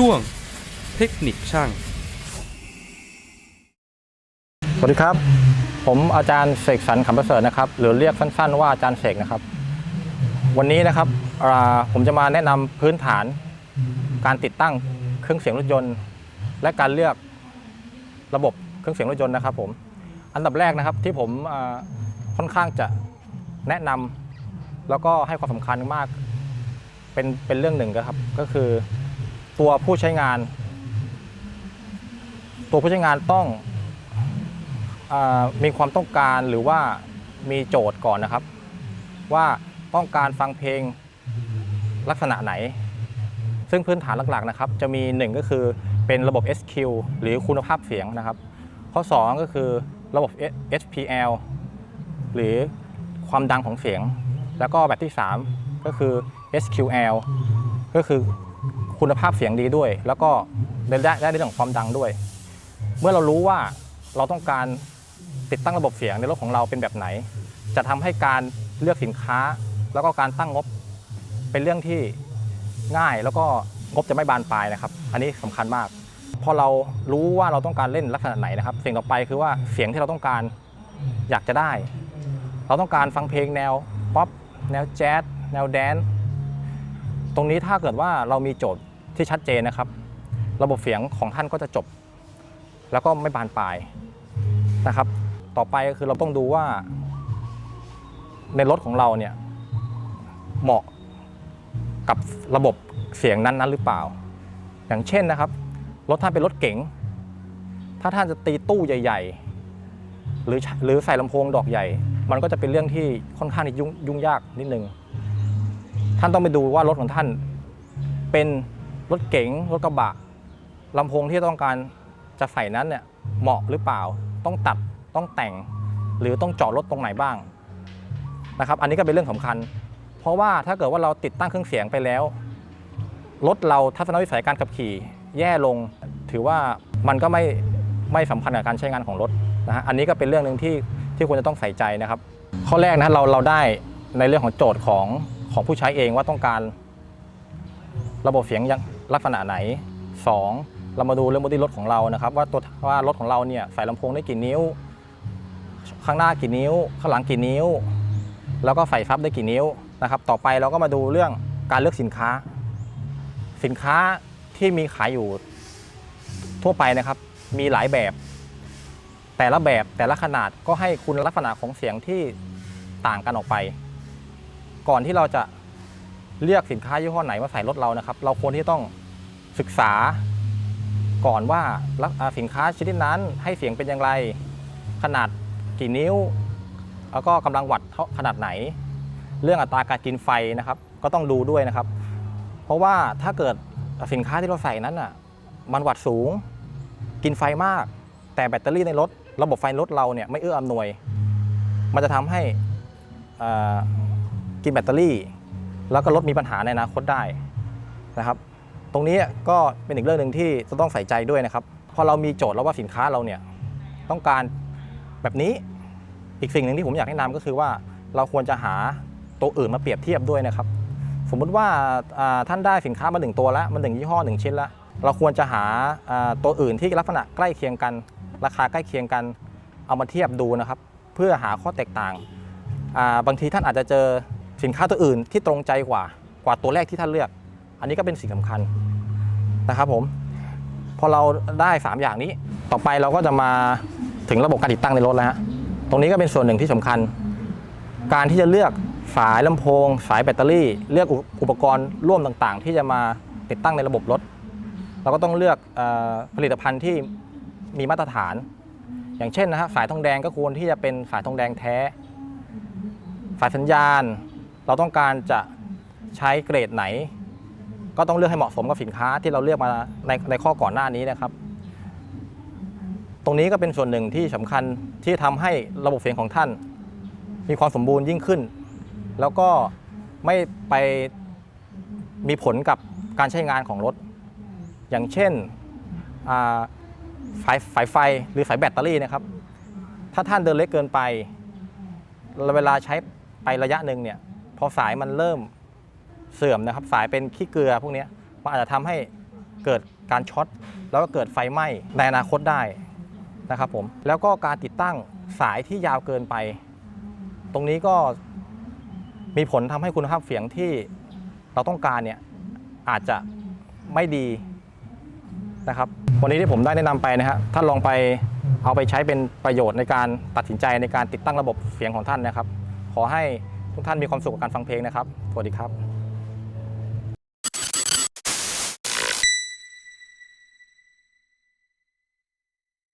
ช่วงเทคนิคช่าง สวัสดีครับ ผมอาจารย์เสกสรรขำประเสริฐนะครับ หรือเรียกสั้นๆว่าอาจารย์เสกนะครับ วันนี้นะครับอ่าผมจะมาแนะนำพื้นฐาน การติดตั้งเครื่องเสียงรถยนต์ และการเลือกระบบเครื่องเสียงรถยนต์นะครับผม อันดับแรกนะครับที่ผมอ่าค่อนข้างจะแนะนำแล้วก็ให้ความสำคัญมาก เป็นเป็นเรื่องหนึ่งนะครับ ก็คือ ตัวผู้ใช้งาน ตัวผู้ใช้งานต้องอมีความต้องการหรือว่ามีโจทย์ก่อนนะครับ ว่าต้องการฟังเพลงลักษณะไหน ซึ่งพื้นฐานหลักๆนะครับ จะมี 1 ก็คือเป็นระบบ SQ หรือคุณภาพเสียงนะครับ ข้อ 2 ก็คือระบบ SPL หรือความดังของเสียง แล้วก็แบบที่ 3 ก็คือ SQL ก็คือ คุณภาพเสียงดีด้วย แล้วก็ได้ได้ในเรื่องของความดังด้วย เมื่อเรารู้ว่าเราต้องการติดตั้งระบบเสียงในรถของเราเป็นแบบไหน จะทำให้การเลือกสินค้า แล้วก็การตั้งงบเป็นเรื่องที่ง่ายแล้วก็งบจะไม่บานปลายนะครับ อันนี้สำคัญมาก พอเรารู้ว่าเราต้องการเล่นลักษณะไหนนะครับสิ่งต่อไปคือว่าเสียงที่เราต้องการอยากจะได้ เราต้องการฟังเพลงแนวป๊อปแนวแจ๊สแนวแดนซ์ ตรงนี้ถ้าเกิดว่าเรามีโจทย์ที่ชัดเจนนะครับ ระบบเสียงของท่านก็จะจบ แล้วก็ไม่บานปลายนะครับ ต่อไปก็คือเราต้องดูว่า ในรถของเราเนี่ยเหมาะกับระบบเสียงนั้นๆหรือเปล่า อย่างเช่นนะครับรถท่านเป็นรถเก๋งถ้าท่านจะตีตู้ใหญ่ๆ หรือหรือใส่ลำโพงดอกใหญ่ มันก็จะเป็นเรื่องที่ค่อนข้างที่ยุ่งยุ่งยากนิดนึง ท่านต้องไปดูว่ารถของท่าน เป็นรถเก๋งรถกระบะลำโพงที่ต้องการจะใส่นั้นเนี่ยเหมาะหรือเปล่า ต้องตัดต้องแต่ง หรือต้องจอดรถตรงไหนบ้างนะครับ อันนี้ก็เป็นเรื่องสำคัญ เพราะว่าถ้าเกิดว่าเราติดตั้งเครื่องเสียงไปแล้วรถเราทัศนวิสัยการขับขี่ แย่ลง ถือว่ามันก็ไม่ไม่สัมพันธ์กับการใช้งานของรถนะฮะอันนี้ก็เป็นเรื่องหนึ่งที่ที่ควรจะต้องใส่ใจนะครับ ข้อแรกนะเราเราได้ในเรื่องของโจทย์ของ ของผู้ใช้เองว่าต้องการระบบเสียงยังลักษณะไหน 2. เรามาดูเรื่องบอดี้รถของเรานะครับ ว่าตัวว่ารถของเราเนี่ยใส่ลำโพงได้กี่นิ้ว ข้างหน้ากี่นิ้ว ข้างหลังกี่นิ้ว แล้วก็ใส่ซับได้กี่นิ้วนะครับ ต่อไปเราก็มาดูเรื่องการเลือกสินค้า สินค้าที่มีขายอยู่ทั่วไปนะครับ มีหลายแบบ แต่ละแบบแต่ละขนาดก็ให้คุณลักษณะของเสียงที่ต่างกันออกไป ก่อนที่เราจะเลือกสินค้ายี่ห้อไหนมาใส่รถเรานะครับ เราควรที่ต้องศึกษาก่อนว่าสินค้าชนิดนั้นให้เสียงเป็นอย่างไร ขนาดกี่นิ้ว แล้วก็กำลังวัตต์ขนาดไหน เรื่องอัตราการกินไฟนะครับ ก็ต้องดูด้วยนะครับ เพราะว่าถ้าเกิดสินค้าที่เราใส่นั้นอะมันวัตต์สูง กินไฟมาก แต่แบตเตอรี่ในรถ ระบบไฟรถเราเนี่ยไม่เอื้ออำนวย มันจะทำให้อ่า กินแบตเตอรี่ แล้วก็รถมีปัญหาในอนาคตได้นะครับ ตรงนี้ก็เป็นอีกเรื่องหนึ่งที่จะต้องใส่ใจด้วยนะครับพอเรามีโจทย์แล้วว่าสินค้าเราเนี่ยต้องการแบบนี้อีกสิ่งหนึ่งที่ผมอยากแนะนำก็คือว่าเราควรจะหาตัวอื่นมาเปรียบเทียบด้วยนะครับ สมมุติว่าท่านได้สินค้ามาหนึ่งตัวแล้วมันหนึ่งยี่ห้อหนึ่งชิ้นแล้วเราควรจะหาตัวอื่นที่ลักษณะใกล้เคียงกัน ราคาใกล้เคียงกันเอามาเทียบดูนะครับ เพื่อหาข้อแตกต่าง บางทีท่านอาจจะเจอ สินค้าตัวอื่นที่ตรงใจกว่ากว่าตัวแรกที่ท่านเลือก อันนี้ก็เป็นสิ่งสำคัญนะครับผม พอเราได้ 3 อย่างนี้ ต่อไปเราก็จะมาถึงระบบการติดตั้งในรถแล้วฮะ ตรงนี้ก็เป็นส่วนหนึ่งที่สำคัญ การที่จะเลือกสายลำโพง สายแบตเตอรี่ เลือกอุปกรณ์ร่วมต่างๆ ที่จะมาติดตั้งในระบบรถ เราก็ต้องเลือกอผลิตภัณฑ์ที่มีมาตรฐาน อย่างเช่นนะฮะสายทองแดงก็ควรที่จะเป็นสายทองแดงแท้ สายสัญญาณ เราต้องการจะใช้เกรดไหน ก็ต้องเลือกให้เหมาะสมกับสินค้าที่เราเลือกมาในในข้อก่อนหน้านี้นะครับ ตรงนี้ก็เป็นส่วนหนึ่งที่สำคัญที่ทำให้ระบบเสียงของท่าน มีความสมบูรณ์ยิ่งขึ้น แล้วก็ไม่ไปมีผลกับการใช้งานของรถ อย่างเช่นสายสายไฟหรือสายแบตเตอรี่นะครับ ถ้าท่านเดินเล็กเกินไป เวลาใช้ไประยะหนึ่งเนี่ย อสายมันเริ่มเสื่อมนะครับ สายเป็นขี้เกลือพวกนี้มันอาจจะทำให้เกิดการช็อตแล้วก็เกิดไฟไหม้ในอนาคตได้นะครับผมแล้วก็การติดตั้งสายที่ยาวเกินไป ตรงนี้ก็มีผลทำให้คุณภาพเสียงที่เราต้องการเนี่ยอาจจะไม่ดีนะครับ วันนี้ที่ผมได้แนะนำไปนะฮะท่านลองไปเอาไปใช้เป็นประโยชน์ในการตัดสินใจในการติดตั้งระบบเสียงของท่านนะครับ ขอให้ ทุกท่านมีความสุขกับการฟังเพลงนะครับ สวัสดีครับ